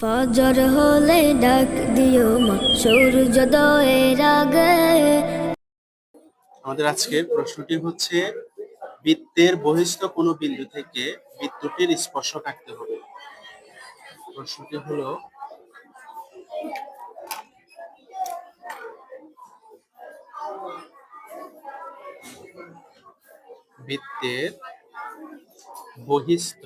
ফজর হলে ডাক দিও মা সূর্যোদয়ের আগে আমাদের আজকের প্রশ্নটি হচ্ছে, বৃত্তের বহিস্থ কোনো বিন্দু থেকে বৃত্তটির স্পর্শ কাটতে হবে? প্রশ্নটি হলো, বৃত্তের বহিস্থ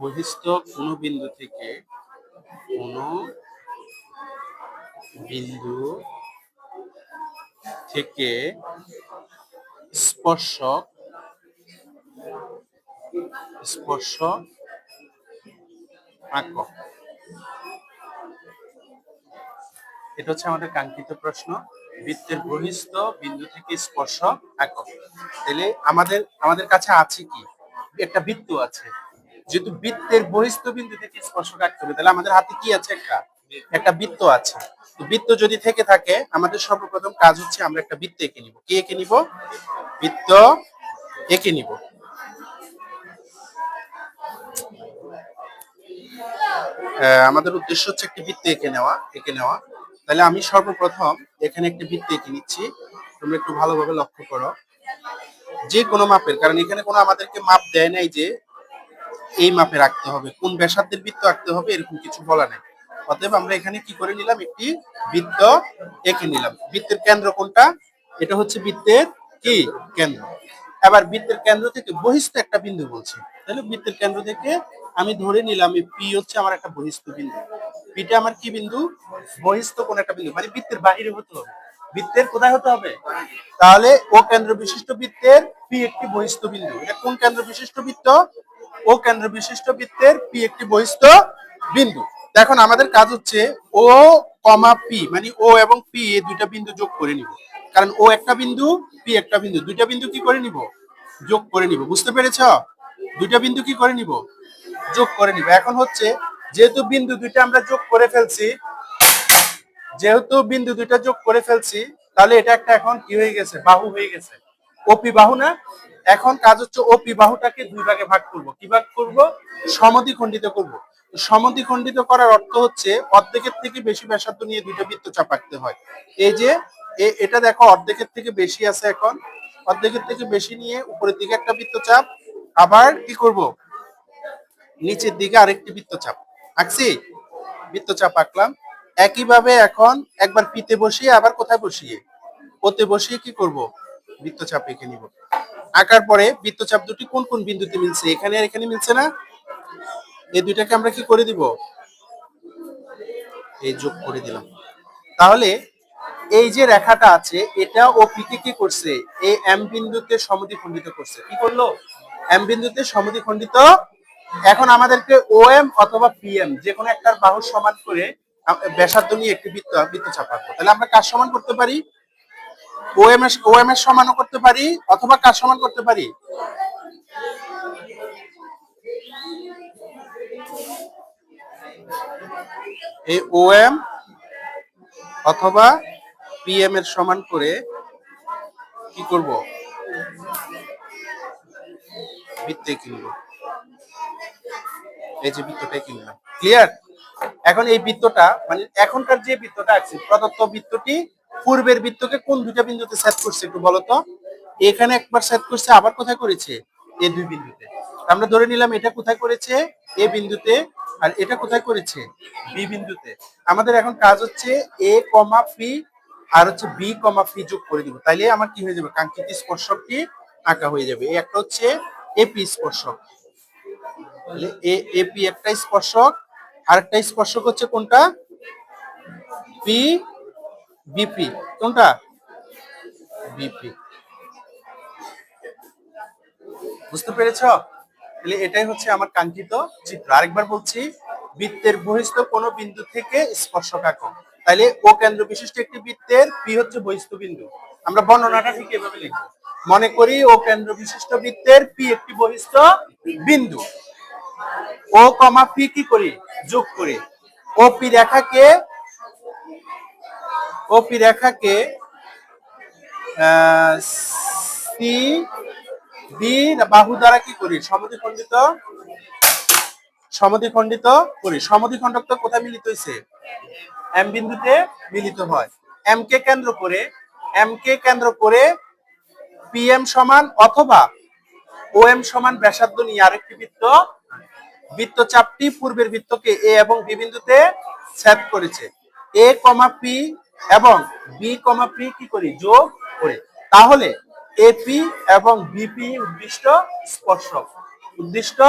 বহিস্থ কোনো বিন্দু থেকে কোনো বিন্দু থেকে স্পর্শক স্পর্শ আঁক। এটা হচ্ছে আমাদের কাঙ্ক্ষিত প্রশ্ন। বৃত্তের বহিস্থ বিন্দু থেকে স্পর্শ আঁক। তাহলে আমাদের আমাদের কাছে আছে কি? একটা বৃত্ত আছে। যেহেতু বৃত্তের বহিস্থ বিন্দু থেকে স্পর্শ আঁকতে হবে, তাহলে আমাদের হাতে কি আছে একটা? একটা বৃত্ত আছে। বৃত্ত যদি থেকে থাকে, আমাদের সর্বপ্রথম কাজ হচ্ছে আমরা একটা বৃত্ত এঁকে নিব। কি এঁকে নিব? বৃত্ত এঁকে নিব। আমাদের উদ্দেশ্য হচ্ছে একটি বৃত্ত এঁকে নেওয়া এঁকে নেওয়া। তাহলে আমি সর্বপ্রথম এখানে একটি বৃত্ত এঁকে নিচ্ছি। তোমরা একটু ভালোভাবে লক্ষ্য করো। যে কোনো মাপের, কারণ এখানে কোনো আমাদেরকে মাপ দেয় নাই যে এই মাপে রাখতে হবে, কোন ব্যাসার্ধের বৃত্ত আঁকতে হবে এরকম কিছু বলা নেই। অতএব আমরা এখানে কি করে নিলাম? একটি বৃত্ত এঁকে নিলাম। বৃত্তের কেন্দ্র কোনটা? এটা হচ্ছে বৃত্তের কি? কেন্দ্র। এবার বৃত্তের কেন্দ্র থেকে বহিস্থ একটা বিন্দু বলছে। তাহলে বৃত্তের কেন্দ্র থেকে আমি ধরে নিলাম পি হচ্ছে আমার একটা বহিস্থ বিন্দু। পিটা আমার কি বিন্দু? বহিস্থ কোন একটা বিন্দু। মানে বৃত্তের বাহিরে হতে হবে। বৃত্তের কোথায় হতে হবে? তাহলে ও কেন্দ্র বিশিষ্ট বৃত্তের পি একটি বহিস্থ বিন্দু। এটা কোন কেন্দ্র বিশিষ্ট বৃত্ত? ও কেন্দ্র বিশিষ্ট বৃত্তের পি একটি বহিষ্ঠ বিন্দু। এখন আমাদের কাজ হচ্ছে ও কমা পি মানে ও এবং পি এই দুইটা বিন্দু যোগ করে নিব। কারণ ও একটা বিন্দু, পি একটা বিন্দু। দুইটা বিন্দু কি করে নিব? যোগ করে নিব। বুঝতে পেরেছ? দুইটা বিন্দু কি করে নিব? যোগ করে নিব। এখন হচ্ছে, যেহেতু বিন্দু দুইটা আমরা যোগ করে ফেলছি, যেহেতু বিন্দু দুইটা যোগ করে ফেলছি, তাহলে এটা একটা এখন কি হয়ে গেছে? বাহু হয়ে গেছে। ওপি বাহু না? এখন কাজ হচ্ছে ও বিবাহটাকে দুই ভাগে ভাগ করব। কি ভাগ করব? সমদ্বিখণ্ডিত করব। তো সমদ্বিখণ্ডিত করার অর্থ হচ্ছে অর্ধেকের থেকে বেশি ব্যাসার্ধ নিয়ে দুটো বৃত্ত চাপ আঁকতে হয়। এই যে এটা দেখো অর্ধেকের থেকে বেশি আছে এখন। অর্ধেকের থেকে বেশি নিয়ে উপরের দিকে একটা বৃত্তচাপ আবার কি করব? নিচের দিকে আরেকটি বৃত্তচাপ আঁকছি? বৃত্তচাপ আঁকলাম। একইভাবে এখন একবার পিতে বসিয়ে আবার কোথায় বসিয়ে? ওতে বসিয়ে কি করব? বৃত্তচাপ এঁকে নিব। আঁকার পরে বৃত্তচাপ দুটি কোন কোন বিন্দুতে মিলছে? এখানে আর এখানে মিলছে না? এই দুইটাকে আমরা কি করে দিব? এই যোগ করে দিলাম। তাহলে এই যে রেখাটা আছে, এটা ও পিকে কি করছে? এই এম বিন্দুতে সমদ্বিখণ্ডিত করছে। কি করল? এম বিন্দুতে সমদ্বিখণ্ডিত। এখন আমাদেরকে ও এম অথবা পিএম যে কোনো একটার বাহু সমান করে ব্যাসার্ধ নিয়ে একটি বৃত্ত বৃত্ত চাপাবো তাহলে আমরা কার সমান করতে পারি? O M S O M এর করতে পারি অথবা কার সমান করতে পারি? এই ও এম অথবা পিএম এর সমান করে কি করব? বৃত্তে কিনব। এই যে বৃত্তটাই কিনলাম। ক্লিয়ার এখন এই বৃত্তটা মানে এখনকার যে বৃত্তটা আছে, প্রদত্ত বৃত্তটি পূর্বের বৃত্তকে কোন দুইটা বিন্দুতে সেট করছে একটু বলো তো? এখানে একবার সেট করছে, আবার কোথায় করেছে? এই দুই বিন্দুতে। আমরা ধরে নিলাম এটা কোথায় করেছে? এ বিন্দুতে। আর এটা কোথায় করেছে? বি বিন্দুতে। আমাদের এখন কাজ হচ্ছে এ কমা পি আর হচ্ছে বি কমা পি যোগ করে দিব। তাইলে আমার কি হয়ে যাবে? কাঙ্ক্ষিত স্পর্শকটি আঁকা হয়ে যাবে। এই একটা হচ্ছে এপি স্পর্শক। তাহলে এ এপি একটা স্পর্শক। আরেকটা স্পর্শক হচ্ছে কোনটা? পি বিপি, কোনটা? বিপি। বুঝতে পেরেছ? তাহলে এটাই হচ্ছে আমার কাঙ্ক্ষিত চিত্র। আরেকবার বলছি, বৃত্তের বহিস্থ কোন বিন্দু থেকে স্পর্শক আঁকো তাহলে ও কেন্দ্র বিশিষ্ট একটি বৃত্তের পি হচ্ছে বহিস্থ বিন্দু। আমরা বর্ণনাটা ঠিক এভাবে লিখব। মনে করি ও কেন্দ্র বিশিষ্ট বৃত্তের পি একটি বহিস্থ বিন্দু। ও কমা পি কি করি? যোগ করি। ও পি রেখাকে ও পি রেখাকে সি, বি বাহু দ্বারা কি করি? সমদ্বিখণ্ডিত সমদ্বিখণ্ডিত করি। সমদ্বিখণ্ডক তো কোথায় মিলিত হয়েছে এম বিন্দুতে মিলিত হয়। এম কে কেন্দ্র করে, এম কে কেন্দ্র করে পি এম সমান অথবা ও এম সমান ব্যাসার্ধ নিয়ে আরেকটি বৃত্ত, বৃত্তচাপটি পূর্বের বৃত্তকে এ এবং বি বিন্দুতে ছেদ করেছে। এ কমা পি এবং বি কমা পি কি করি? যোগ করে। তাহলে এপি এবং বিপি উদ্দিষ্ট স্পর্শক। উদ্দিষ্ট,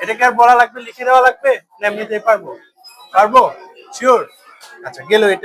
এটাকে আর বলা লাগবে, লিখে দেওয়া লাগবে? না, এমনিতেই পারব। পারব? শিওর আচ্ছা গেল এটা।